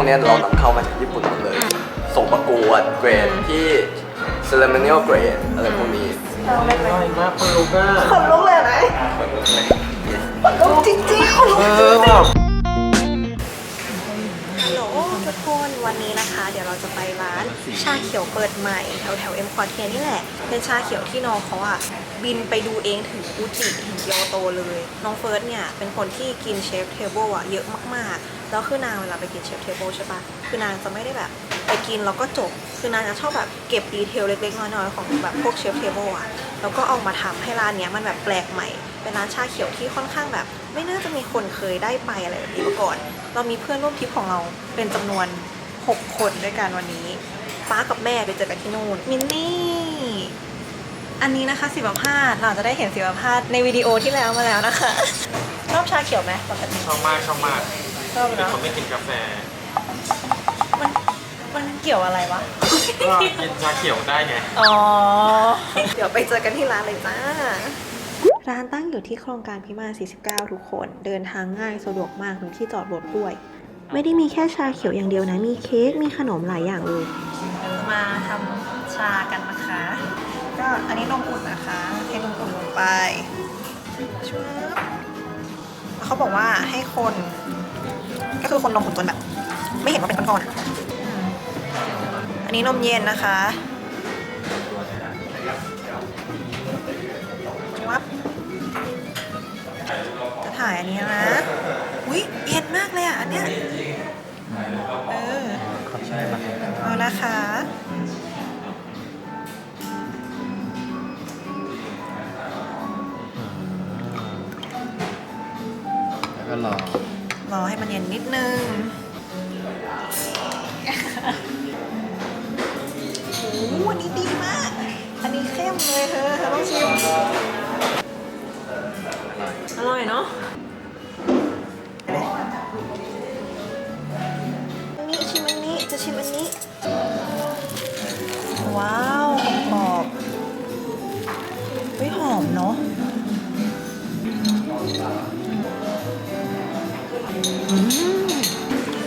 วกเนี้ยเรานำเข้ามาจากญี่ปุ่นหมดเลย ส่งประกวดเกรดที่ ceremonial grade อะไรพวกนี้อร่อยมากคุณลูก้าคนลุกเลยนะคนลุกจริงๆคนลุกเออแานชาเขียวเปิดใหม่แถวแถวเอ็มควอเทียนี่แหละ เป็นชาเขียวที่น้องเขาอะบินไปดูเองถึงฟูจิถึงเกียวโตเลย น้องเฟิร์สเนี่ยเป็นคนที่กินเชฟเทเบิลอะเยอะมากๆ แล้วคือนางเวลาไปกินเชฟเทเบิลใช่ปะคือนางจะไม่ได้แบบไปกินแล้วก็จบ คือนางจะชอบแบบเก็บดีเทลเล็กๆ น้อยๆ ของแบบพวกเชฟเทเบิลอะแล้วก็เอามาทำให้ร้านเนี้ยมันแบบแปลกใหม่ เป็นร้านชาเขียวที่ค่อนข้างแบบ ไม่น่าจะมีคนเคยได้ไปอะไรแบบนี้มาก่อน เรามีเพื่อนร่วมทริปของเราเป็นจำนวน 6 คนด้วยกันวันนี้ ป้ากับแม่ไปเจอกันที่นู่นมินนี่ อันนี้นะคะสิบพาดเราจะได้เห็นสิบพาดในวิดีโอที่แล้วมาแล้วนะคะ ชอบชาเขียวไหมปกติชอบมากชอบมากชอบเป็นเนาะคนไม่กินกาแฟมันมันเกี่ยวอะไรวะ ก็กินชาเขียวได้ไง อ๋อ เดี๋ยวไปเจอกันที่ร้านเลยจ้า ร้านตั้งอยู่ที่โครงการพิมาน 49 ทุกคน เดินทางง่ายสะดวกมากมีที่จอดรถด้วย ไม่ได้มีแค่ชาเขียวอย่างเดียวนะ มีเค้ก มีขนมหลายอย่างเลย มาทำชากันนะคะ ก็อันนี้นมอุ่นนะคะเทนมอุ่นลงไปชเขาบอกว่าให้คน ก็คือคนนมอุ่นจนแบบ ไม่เห็นว่าเป็นก้อนๆอะอันนี้นมเย็นนะคะวับจะถ่ายอันนี้นะ อุ้ยเย็นมากเลยอะ อันเนี้ย เออ เอานะคะ แล้วก็รอ รอให้มันเย็นนิดนึงโอ้โหอันนี้ดีมาก อันนี้เข้มเลยเธอ เธอต้องชิม อร่อยเนาะ ชิมอันนี้ ว้าวกรอบๆเฮ้ยหอมเนาะ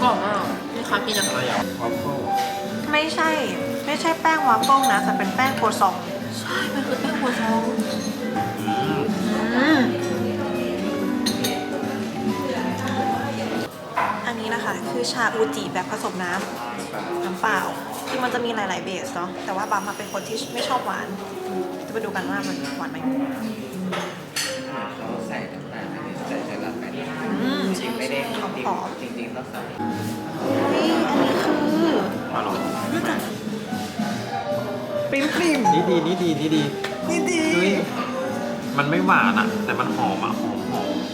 กรอบมากนี่คะกินยังอะไรอะวอฟเฟิลไม่ใช่ ไม่ใช่แป้งวาฟเฟิลนะแต่เป็นแป้งโครซอง ใช่ มันคือแป้งหัวซอง นะคะ คือชาอูจิแบบผสมน้ำน้ำเปล่าคือมันจะมีหลาย ๆ เบสเนาะแต่ว่าบัมาเป็นคนที่ไม่ชอบหวานจะไปดูกันว่ามันหวานไหมเขาใส่น้ำตาลอันนี้ใส่ใส่ละไปอืมจริงไม่ได้หอมหอมจริงๆต้องใส่นี่อันนี้คืออร่อยรู้จักปริมปริมนี่ดีนี่ดีนี่ดีนี่ดีมันไม่หวานอะ แต่มันหอมอะหอม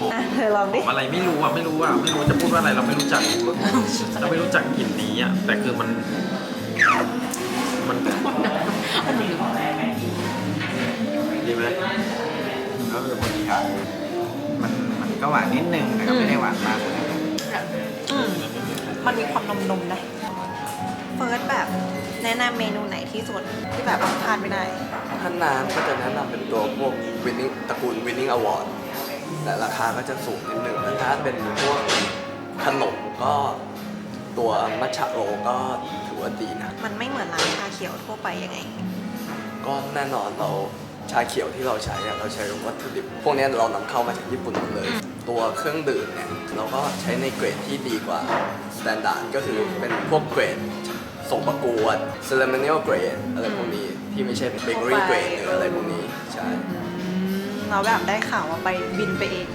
อมหอมอะเธอลองหดิอมอะไรไม่รู้อะไม่รู้อะไม่รู้จะพูดว่าอะไรเราไม่รู้จักเราไม่รู้จักกลิ่นนี้อะแต่คือมัน มันดีไหมก็คือพอดีครับมันมันก็หวานนิดนึงแต่ก็ไม่ได้หวานมากเลยอืมมันมีความนมๆนะเฟิร์สแบบแนะนำเมนูไหนที่สุดที่แบบทานไม่ได้ ถ้าน้ำก็จะแนะนำเป็นตัวพวก winning ตระกูล winning award แต่ราคาก็จะสูงนิดนึงแล้วถ้าเป็นพวกขนมก็ตัวมัชชะโรก็ถือว่าดีนะ มันไม่เหมือนร้านชาเขียวทั่วไปยังไง ก็แน่นอนเราชาเขียวที่เราใช้อะเราใช้วัตถุดิบพวกเนี้ยเรานำเข้ามาจากญี่ปุ่นหมดเลย ตัวเครื่องดื่มเนี่ยเราก็ใช้ในเกรดที่ดีกว่าสแตนดาร์ดก็คือเป็นพวกเกรดส่งประกวด ceremonial grade อะไรพวกนี้ที่ไม่ใช่เบเกอรี่เกรดหรืออะไรพวกนี้ใช่ เราแบบได้ข่าวว่าไปบินไปเอง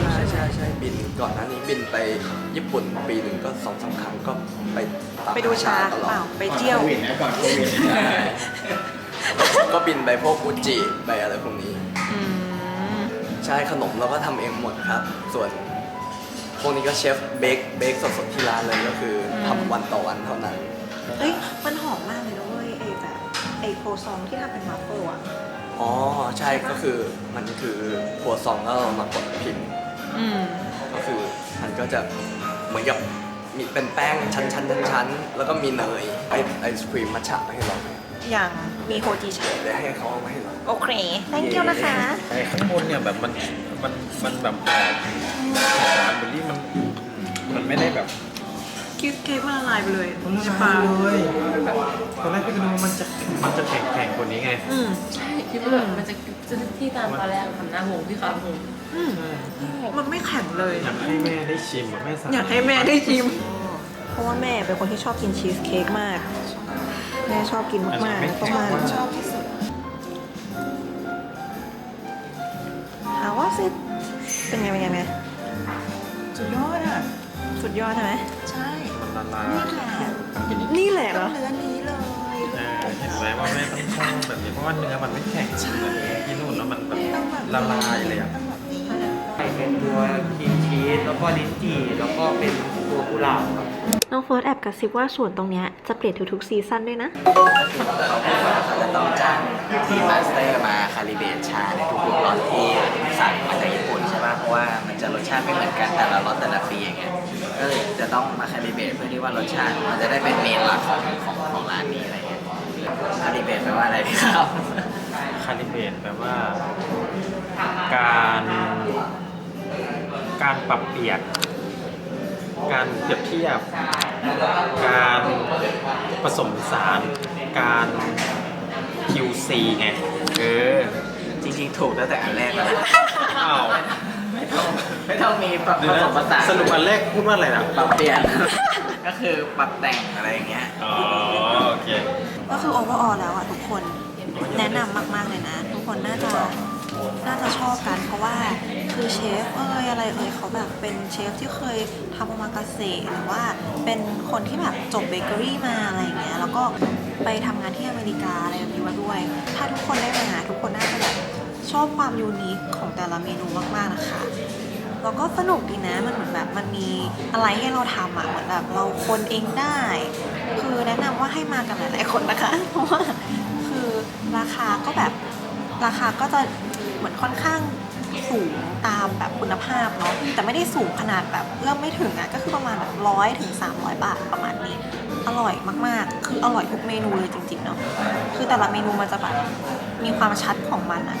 ใช่ใช่ใช่บินก่อนหน้านี้บินไปญี่ปุ่นปีหนึ่งก็สองสามครั้งก็ไปตามไปดูชาตลเปอล่าดไปเที่ยวก็บินไปพวกอุจิไปอะไรพวกนี้ อืม ใช่ขนมเราก็ทำเองหมดครับ ส่วนพวกนี้ก็เชฟเบคเบคสดๆที่ร้านเลยก็คือทำวันต่อวันเท่านั้น เอ้ยมันหอมมากเลยนะเว้ยไอ้แบบไอ้โครซองที่ทำเป็นวัฟเฟิลอะ อ๋อใช่ก็คือมันคือครัวซองแล้วเรามากดพิมพ์ อืม ก็คือมันก็จะเหมือนกับมีเป็นแป้งชั้นๆชั้นๆแล้วก็มีเนยไอไอศครีมมัทฉะมาให้เราอย่างมีโฮจิชาเดี๋ยวให้เขาเอามาให้เรา โอเค thank you นะคะ ไอ้ข้างบนเนี่ยแบบมันมันมันแบบหอมหอมเบอร์รี่มันมันไม่ได้แบบ คิดเค้กมันละลายไปเลยมันใช่ปลาปะเลยตอนแรกพี่ก็นึกว่ามันจะมันจะแข็งแข็งกว่านี้ไง อืมใช่คิดว่าแบบมันจะจะที่ตามตอนแรกทำหน้างงพี่ครับงงอืมมันไม่แข็งเลยอยากให้แม่ได้ชิมอะแม่สั่งอยากให้แม่ได้ชิม เพราะว่าแม่เป็นคนที่ชอบกินชีสเค้กมาก แม่ชอบกินมากๆประมาณชอบที่สุดหาว่าสิเป็นไงเป็นไงเป็นไงสุดยอดอะ สุดยอดใช่ไหมใช่มันละลายนี่แหละกินอีกนี่แหละเหรอเนื้อนี้เลย เออเห็นไหมว่าแม่ต้องชอบแบบนี้เพราะว่าเนื้อมันไม่แข็งเหมือนที่นู่นแล้วมันแบบต้องแบบละลายเลยอะ ต้องแบบนี้เป็นตัวครีมชีสแล้วก็ลิ้นจี่แล้วก็เป็นตัวกุหลาบครับน้องเฟิร์สแอบกระซิบว่าส่วนตรงเนี้ยจะเปลี่ยนทุกๆซีซั่นด้วยนะเขาบอกว่าเขาจะต้องจ้างที่มาสเตอร์มาคาลิเบรตชาในทุกๆรสที่สั่งมาจากญี่ปุ่นใช่ไหมเพราะว่ามันจะรสชาติไม่เหมือนกันแต่ละรสแต่ละปีอย่างเงี้ย ก็เลยจะต้องมาคาลิเบรตเพื่อที่ว่ารสชาติ มันจะได้เป็นเมนหลักของของของร้านนี้อะไรเงี้ยคาลิเบรตแปลว่าอะไรครับคาลิเบรตแปลว่า การการปรับเปลี่ยนการเปรียบเทียบ การผสมผสานการ QC ไง เออ จริงๆ ถูกตั้งแต่อันแรกแล้วนะอ้าว ไม่ต้องไม่ต้องมีปรับเดี๋ยวผนะสมผสานสรุปอันแรกพูดว่าอะไรนะปรับเปลี่ยน ก็คือปรับแต่งอะไรอย่างเงี้ย อ๋อโอเค ก็คือ overall แล้วอะทุกคนแนะนำมาก ๆ เลยนะ ทุกคนน่าจะน่าจะชอบกัน เพราะว่าคือเชฟเอ้ยอะไรเอ่ยเขาแบบเป็นเชฟที่เคยทำโอมากาเสะหรือว่าเป็นคนที่แบบจบเบเกอรี่มาอะไรอย่างเงี้ยแล้วก็ไปทำงานที่อเมริกาอะไรแบบนี้มาด้วย ถ้าทุกคนได้มาทุกคนน่าจะแบบ ชอบความยูนิคของแต่ละเมนูมากๆนะคะแล้วก็สนุกดีนะมันเหมือนแบบมันมีอะไรให้เราทำอะเหมือนแบบเราคนเองได้ คือแนะนำว่าให้มากันหลายๆคนนะคะเพราะว่าคือราคาก็แบบราคาก็จะเหมือนค่อนข้างสูงตามแบบคุณภาพเนาะแต่ไม่ได้สูงขนาดแบบเอื้อมไม่ถึงอะก็คือประมาณแบบร้อยถึงสามร้อยบาทประมาณนี้ อร่อยมากๆ คืออร่อยทุกเมนูเลยจริงๆเนาะ คือแต่ละเมนูมันจะแบบมีความชัดของมันอะ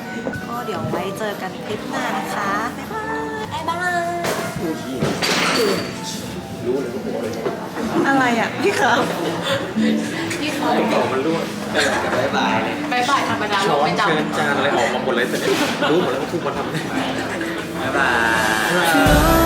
ก็เดี๋ยวไว้เจอกันคลิปหน้านะคะ บ๊ายบาย บ๊ายบาย อะไรอะพี่ครับพี่เขาต่อมันร่วงบ๊ายบายเลยบายบายธรรมดาลช้งอนไม่จำ เชิญจานอะไรออกมาหมดเลยแต่เนี่ยรู้หมดแล้วว่าทุกคนทำได้